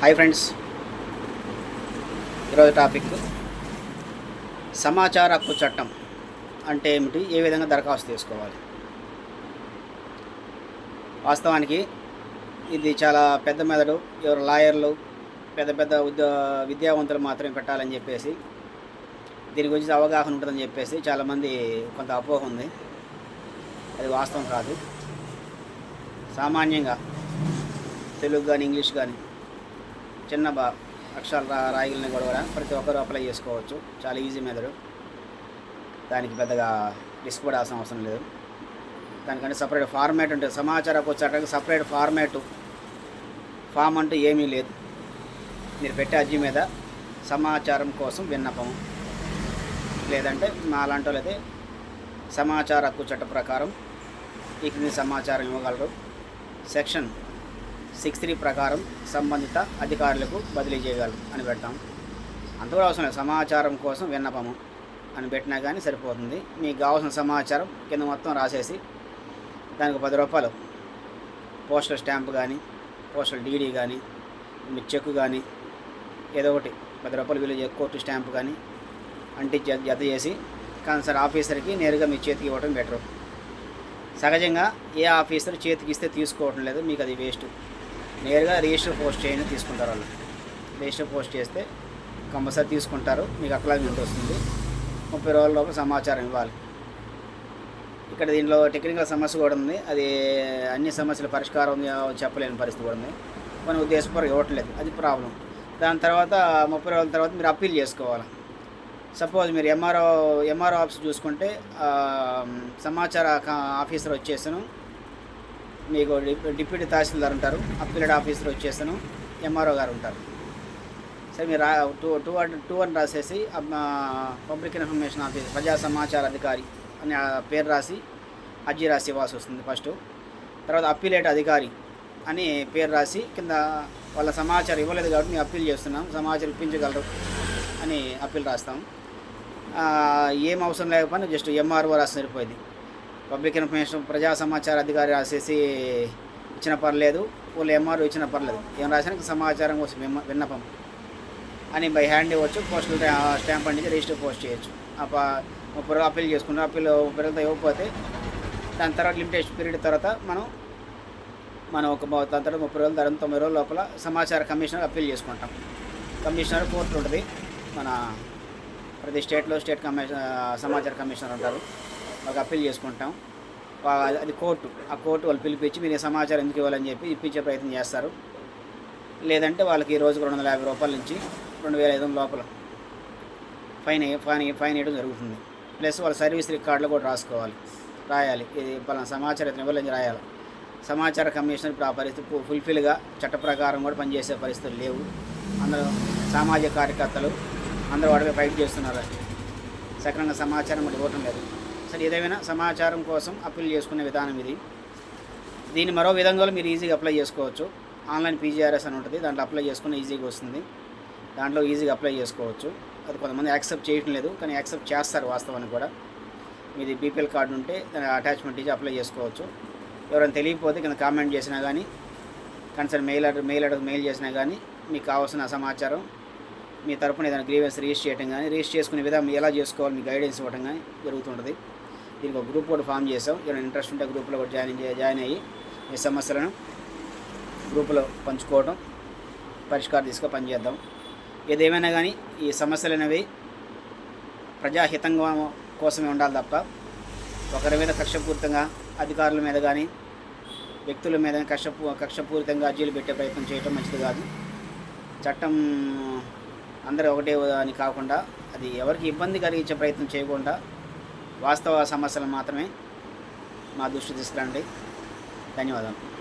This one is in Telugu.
హాయ్ ఫ్రెండ్స్ ఈరోజు టాపిక్ సమాచార హక్కు చట్టం అంటే ఏమిటి? ఏ విధంగా దరఖాస్తు చేసుకోవాలి? వాస్తవానికి ఇది చాలా పెద్ద మెదడు. ఎవరు లాయర్లు పెద్ద పెద్ద ఉద్యో విద్యావంతులు మాత్రమే పెట్టాలని చెప్పేసి దీని గురించి అవగాహన ఉంటుందని చెప్పేసి చాలామంది కొంత అపోహ ఉంది. అది వాస్తవం కాదు. సామాన్యంగా తెలుగు కానీ ఇంగ్లీష్ కానీ చిన్న బా అక్షరాలు రా రాయగలిగిన కూడా ప్రతి ఒక్కరు అప్లై చేసుకోవచ్చు. చాలా ఈజీ మెథడు దానికి పెద్దగా రిస్క్ పడాల్సిన అవసరం లేదు. దానికంటే సపరేట్ ఫార్మాట్ ఉంటుంది సమాచారకు వచ్చేటానికి సపరేట్ ఫార్మాట్ ఫామ్ అంటూ ఏమీ లేదు. మీరు పెట్టే అర్జీ మీద సమాచారం కోసం విన్నపం. లేదంటే మా అలాంటి వాళ్ళైతే సమాచార హక్కు చట్ట ప్రకారం ఈ క్రింది సమాచారం ఇవ్వగలరు. సెక్షన్ సిక్స్ త్రీ ప్రకారం సంబంధిత అధికారులకు బదిలీ చేయగలరు అని పెడతాం. అంత కూడా అవసరం లేదు. సమాచారం కోసం విన్నపము అని పెట్టినా కానీ సరిపోతుంది. మీకు కావాల్సిన సమాచారం కింద మొత్తం రాసేసి దానికి పది రూపాయలు పోస్టల్ స్టాంప్ కానీ పోస్టల్ డీడీ కానీ మీ చెక్ కానీ ఏదో ఒకటి పది రూపాయలు విలువ కోర్టు స్టాంప్ కానీ అంటి జత జత చేసి కన్సర్ ఆఫీసర్కి నేరుగా మీ చేతికి ఇవ్వడం బెటర్. సహజంగా ఏ ఆఫీసర్ చేతికి ఇస్తే తీసుకోవటం లేదు. మీకు అది వేస్ట్. నేరుగా రిజిస్టర్ పోస్ట్ చేయండి తీసుకుంటారు వాళ్ళు. రిజిస్టర్ పోస్ట్ చేస్తే కంపల్సరీ తీసుకుంటారు. మీకు అక్లాగ్మెంట్ వస్తుంది ముప్పై రోజుల లోపు సమాచారం ఇవ్వాలి. ఇక్కడ దీనిలో టెక్నికల్ సమస్య కూడా ఉంది. అది అన్ని సమస్యల పరిష్కారం చెప్పలేని పరిస్థితి కూడా ఉంది. కొన్ని ఉద్దేశపూర్వక ఇవ్వట్లేదు అది ప్రాబ్లం. దాని తర్వాత ముప్పై రోజుల తర్వాత మీరు అప్పీల్ చేసుకోవాలి. సపోజ్ మీరు ఎంఆర్ఓ ఎంఆర్ఓ ఆఫీస్ చూసుకుంటే సమాచార కా- ఆఫీసర్ వచ్చేసాను. మీకు డిప్యూటీ తహసీల్దార్ ఉంటారు అప్పీలెడ్ ఆఫీసర్ వచ్చేసాను ఎంఆర్ఓ గారు ఉంటారు. సరే మీరు రా టూ టూ అండ్ టూ అని రాసేసి పబ్లిక్ ఇన్ఫర్మేషన్ ఆఫీస్ ప్రజా సమాచార అధికారి అని పేరు రాసి అర్జీ రాసి ఇవ్వాల్సి వస్తుంది ఫస్ట్. తర్వాత అప్పీలేట్ అధికారి అని పేరు రాసి కింద వాళ్ళ సమాచారం ఇవ్వలేదు కాబట్టి మేము అప్పీల్ చేస్తున్నాం సమాచారం ఇప్పించగలరు అని అప్పీల్ రాస్తాం. ఏం అవసరం లేకపోయినా జస్ట్ ఎంఆర్ఓ రాసి సరిపోయింది. పబ్లిక్ ఇన్ఫర్మేషన్ ప్రజా సమాచార అధికారి రాసేసి ఇచ్చిన పర్లేదు వాళ్ళు ఎంఆర్ఓ ఇచ్చిన పర్లేదు. ఏం రాసానికి సమాచారం కోసం విన్న- విన్నపం. అని బై హ్యాండ్ ఇవ్వచ్చు పోస్టల్ స్టాంప్ అనేది రిజిస్టర్ పోస్ట్ చేయొచ్చు. ఆ ముప్పై అప్పీల్ చేసుకున్న అప్పీల్ ముప్పై రోజులతో ఇవ్వకపోతే దాని తర్వాత లిమిటేషన్ పీరియడ్ తర్వాత మనం మనం ఒక దాని తర్వాత ముప్పై రోజుల తర్వాత తొంభై రోజుల లోపల సమాచార కమిషనర్ అప్పీల్ చేసుకుంటాం. కమిషనర్ కోర్టు ఉంటుంది. మన ప్రతి స్టేట్లో స్టేట్ కమిషన్ సమాచార కమిషనర్ ఉంటారు. వాళ్ళకి అప్పీల్ చేసుకుంటాం. అది కోర్టు ఆ కోర్టు వాళ్ళు పిలిపించి మీరు సమాచారం ఎందుకు ఇవ్వాలని చెప్పి ఇప్పించే ప్రయత్నం చేస్తారు. లేదంటే వాళ్ళకి ఈ రోజుకు రెండు వందల యాభై రూపాయల నుంచి రెండు వేల ఐదు వందల లోపల ఫైన్ ఫైన్ ఫైన్ వేయడం జరుగుతుంది. ప్లస్ వాళ్ళ సర్వీస్ రికార్డులు కూడా రాసుకోవాలి రాయాలి. ఇది పలానా సమాచారం ఇతను ఇవ్వాలని రాయాలి. సమాచార కమిషనర్ ఇప్పుడు ఆ పరిస్థితి ఫుల్ఫిల్గా చట్ట ప్రకారం కూడా పనిచేసే పరిస్థితులు లేవు. అందరూ సామాజిక కార్యకర్తలు అందరూ వాడిపై ఫైట్ చేస్తున్నారు. సక్రమంగా సమాచారం ఇవ్వటం లేదు. సరే ఏదేమైనా సమాచారం కోసం అప్పీల్ చేసుకునే విధానం ఇది. దీన్ని మరో విధంగా మీరు ఈజీగా అప్లై చేసుకోవచ్చు. ఆన్లైన్ పీజీఆర్ఎస్ అని ఉంటుంది దాంట్లో అప్లై చేసుకుని ఈజీగా వస్తుంది. దాంట్లో ఈజీగా అప్లై చేసుకోవచ్చు. అది కొంతమంది యాక్సెప్ట్ చేయటం లేదు కానీ యాక్సెప్ట్ చేస్తారు వాస్తవానికి కూడా. మీది బీపీఎల్ కార్డు ఉంటే దాని అటాచ్మెంట్ ఇచ్చి అప్లై చేసుకోవచ్చు. ఎవరైనా తెలియకపోతే కింద కామెంట్ చేసినా కానీ కన్సర్న్ మెయిల్ అడ్ర మెయిల్ అడ్రస్ మెయిల్ చేసినా కానీ మీకు కావాల్సిన సమాచారం మీ తరపున ఏదైనా గ్రీవెన్స్ రిజిస్టర్ చేయడం కానీ రిజిస్టర్ చేసుకునే విధానం ఎలా చేసుకోవాలి మీ గైడెన్స్ ఇవ్వడం కానీ జరుగుతుంటుంది. దీనికి ఒక గ్రూప్ కూడా ఫామ్ చేసాం ఏమైనా ఇంట్రెస్ట్ ఉంటే గ్రూప్లో కూడా జాయిన్ జాయిన్ అయ్యి మీ సమస్యలను గ్రూపులో పంచుకోవడం పరిష్కారం తీసుకొని పనిచేద్దాం ఏదేమైనా కానీ ఈ సమస్యలు అనేవి ప్రజాహితంగా కోసమే ఉండాలి తప్ప ఒకరి మీద కక్షపూరితంగా అధికారుల మీద కానీ వ్యక్తుల మీద కక్షపూ కక్షపూరితంగా అర్జీలు పెట్టే ప్రయత్నం చేయడం మంచిది కాదు. చట్టం అందరూ ఒకటే అని కాకుండా అది ఎవరికి ఇబ్బంది కలిగించే ప్రయత్నం చేయకుండా వాస్తవ సమస్యలు మాత్రమే మా దృష్టి తీసుకురండి. ధన్యవాదాలు.